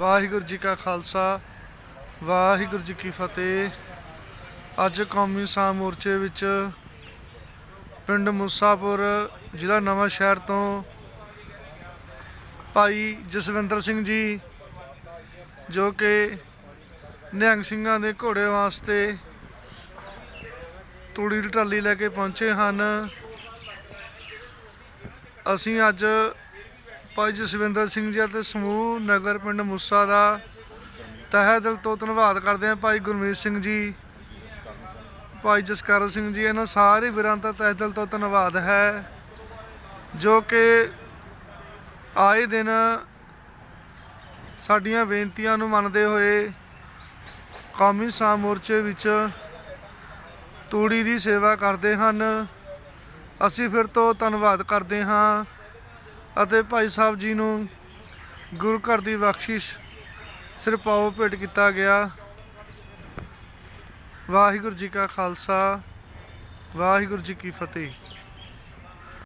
ਵਾਹਿਗੁਰੂ ਜੀ ਕਾ ਖਾਲਸਾ, ਵਾਹਿਗੁਰੂ ਜੀ ਕੀ ਫਤਿਹ। ਅੱਜ ਕੌਮੀ ਸਾਹ ਮੋਰਚੇ ਵਿੱਚ ਪਿੰਡ ਮੁਸਾਪੁਰ ਜ਼ਿਲ੍ਹਾ ਨਵਾਂ ਸ਼ਹਿਰ ਤੋਂ ਭਾਈ ਜਸਵਿੰਦਰ ਸਿੰਘ ਜੀ, ਜੋ ਕਿ ਨਿਹੰਗ ਸਿੰਘਾਂ ਦੇ ਘੋੜੇ ਵਾਸਤੇ ਤੂੜੀ ਦੀ ਟਰਾਲੀ ਲੈ ਕੇ ਪਹੁੰਚੇ ਹਨ। ਅਸੀਂ ਅੱਜ ਭਾਈ ਜਸਵਿੰਦਰ ਸਿੰਘ ਜੀ ਅਤੇ ਸਮੂਹ ਨਗਰ ਪਿੰਡ ਮੁੱਸਾ ਦਾ ਤਹਿ ਦਿਲ ਤੋਂ ਧੰਨਵਾਦ ਕਰਦੇ ਹਾਂ ਭਾਈ ਗੁਰਮੀਤ ਸਿੰਘ ਜੀ, ਭਾਈ ਜਸਕਰਨ ਸਿੰਘ ਜੀ, ਇਹਨਾਂ ਸਾਰੇ ਵੀਰਾਂ ਦਾ ਤਹਿ ਦਿਲ ਤੋਂ ਧੰਨਵਾਦ ਹੈ, ਜੋ ਕਿ ਆਏ ਦਿਨ ਸਾਡੀਆਂ ਬੇਨਤੀਆਂ ਨੂੰ ਮੰਨਦੇ ਹੋਏ ਕੌਮੀ ਸਾਹ ਮੋਰਚੇ ਵਿੱਚ ਤੂੜੀ ਦੀ ਸੇਵਾ ਕਰਦੇ ਹਨ। ਅਸੀਂ ਫਿਰ ਤੋਂ ਧੰਨਵਾਦ ਕਰਦੇ ਹਾਂ। ਅਤੇ ਭਾਈ ਸਾਹਿਬ ਜੀ ਨੂੰ ਗੁਰੂ ਘਰ ਦੀ ਬਖਸ਼ਿਸ਼ ਸਿਰਪਾਓ ਭੇਟ ਕੀਤਾ ਗਿਆ। ਵਾਹਿਗੁਰੂ ਜੀ ਕਾ ਖਾਲਸਾ, ਵਾਹਿਗੁਰੂ ਜੀ ਕੀ ਫਤਿਹ।